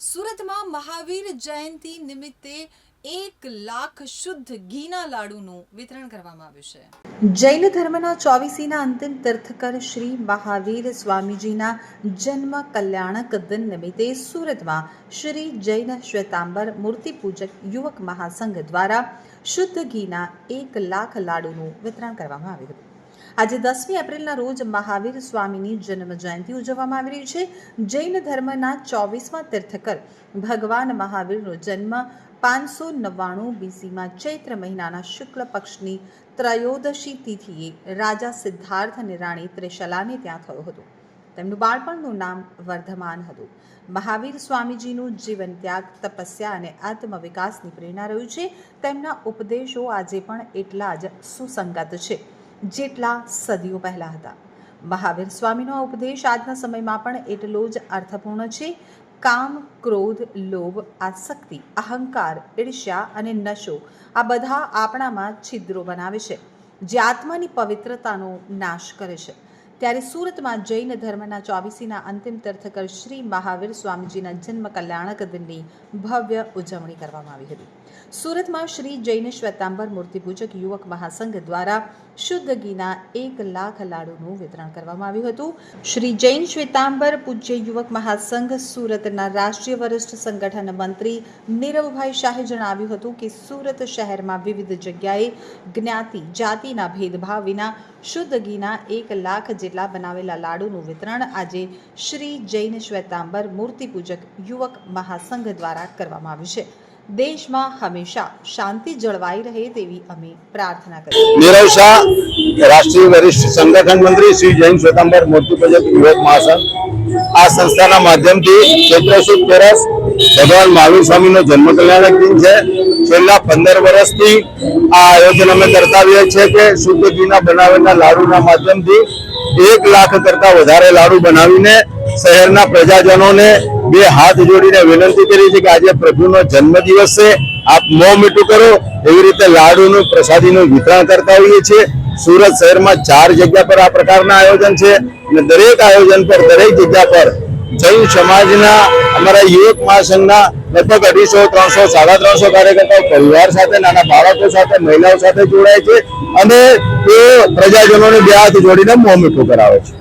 સુરતમાં મહાવીર જયંતિ નિમિત્તે એક લાખ શુદ્ધ ઘીના લાડુનું વિતરણ કરવામાં આવ્યું છે. જૈન ધર્મના ચોવીસીના અંતિમ તીર્થકર શ્રી મહાવીર સ્વામીજીના જન્મ કલ્યાણક દિન નિમિત્તે સુરતમાં શ્રી જૈન શ્વેતાંબર મૂર્તિ પૂજક યુવક મહાસંઘ દ્વારા શુદ્ધ ઘીના એક લાખ લાડુનું વિતરણ કરવામાં આવ્યું હતું. આજે દસમી એપ્રિલના રોજ મહાવીર સ્વામીની જન્મ જયંતિ ઉજવવામાં આવી રહી છે. જૈન ધર્મના ચોવીસમાં તીર્થકર ભગવાન મહાવીરનો જન્મ પાંચસો નવ્વાણું બીસીમાં ચૈત્ર મહિનાના શુક્લ પક્ષની ત્રયોદશી તિથિએ રાજા સિદ્ધાર્થ અને રાણી ત્રિશલાને ત્યાં થયો હતો. તેમનું બાળપણનું નામ વર્ધમાન હતું. મહાવીર સ્વામીજીનું જીવન ત્યાગ, તપસ્યા અને આત્મવિકાસની પ્રેરણા રહ્યું છે. તેમના ઉપદેશો આજે પણ એટલા જ સુસંગત છે. જેટલા સદીઓ પહેલાં હતા. મહાવીર સ્વામીનો ઉપદેશ આજના સમયમાં પણ એટલો જ અર્થપૂર્ણ છે. કામ, ક્રોધ, લોભ, આસક્તિ, અહંકાર, ઈર્ષ્યા અને નશો આ બધા આપણામાં છિદ્રો બનાવે છે. જે આત્માની પવિત્રતાનો નાશ કરે છે. ત્યારે સુરતમાં જૈન ધર્મના ચોવીસીના અંતિમ તીર્થકર શ્રી મહાવીર સ્વામીજીના જન્મ કલ્યાણક દિનની ભવ્ય ઉજવણી કરવામાં આવી હતી. સુરતમાં શ્રી જૈન શ્વેતાંબર મૂર્તિપૂજક યુવક મહાસંઘ દ્વારા શુદ્ધ ઘીના એક લાખ લાડુનું વિતરણ કરવામાં આવ્યું હતું. શ્રી જૈન શ્વેતાંબર પૂજ્ય યુવક મહાસંઘ સુરતના રાષ્ટ્રીય વરિષ્ઠ સંગઠન મંત્રી નીરવભાઈ શાહે જણાવ્યું હતું કે સુરત શહેરમાં વિવિધ જગ્યાએ જ્ઞાતિ, જાતિના ભેદભાવ વિના શુદ્ધ ઘીના એક લાખ જેટલા બનાવેલા લાડુનું વિતરણ આજે શ્રી જૈન શ્વેતાંબર મૂર્તિપૂજક યુવક મહાસંઘ દ્વારા કરવામાં આવ્યું છે. દેશમાં હંમેશા શાંતિ જળવાઈ રહે તેવી અમે પ્રાર્થના કરી નીરવ શાહ, રાષ્ટ્રીય વરિષ્ઠ સંગઠન મંત્રી શ્રી જૈન શ્વેતાંબર મૂર્તિ યુવક મહાસંઘ. આ સંસ્થાના માધ્યમથી ચૈત્રસુ તેરસ ભગવાન મહાવીર સ્વામીનો જન્મ કલ્યાણક દિન છે. છેલ્લા પંદર વર્ષથી આ આયોજન અમે કરતા આવીએ છીએ કે શુદ્ધ બનાવેલા લાડુના માધ્યમથી એક લાખ કરતા વધારે લાડુ બનાવીને શહેરના પ્રજાજનોને બે હાથ જોડીને વિનંતી કરી છે કે આજે પ્રભુનો જન્મદિવસ છે. આપ મોં મીઠું કરો. એવી રીતે લાડુનું, પ્રસાદીનું વિતરણ કરતા હોઈએ છીએ. સુરત શહેરમાં ચાર જગ્યા પર આ પ્રકારના આયોજન છે અને દરેક આયોજન પર દરેક જગ્યા પર જૈન સમાજના, અમારા યુવક મહાસંઘના લગભગ અઢીસો, ત્રણસો, સાડા ત્રણસો કાર્યકર્તાઓ પરિવાર સાથે, નાના બાળકો સાથે, મહિલાઓ સાથે જોડાય છે અને તે પ્રજાજનોને બે હાથ જોડીને મોં મીઠું કરાવે છે.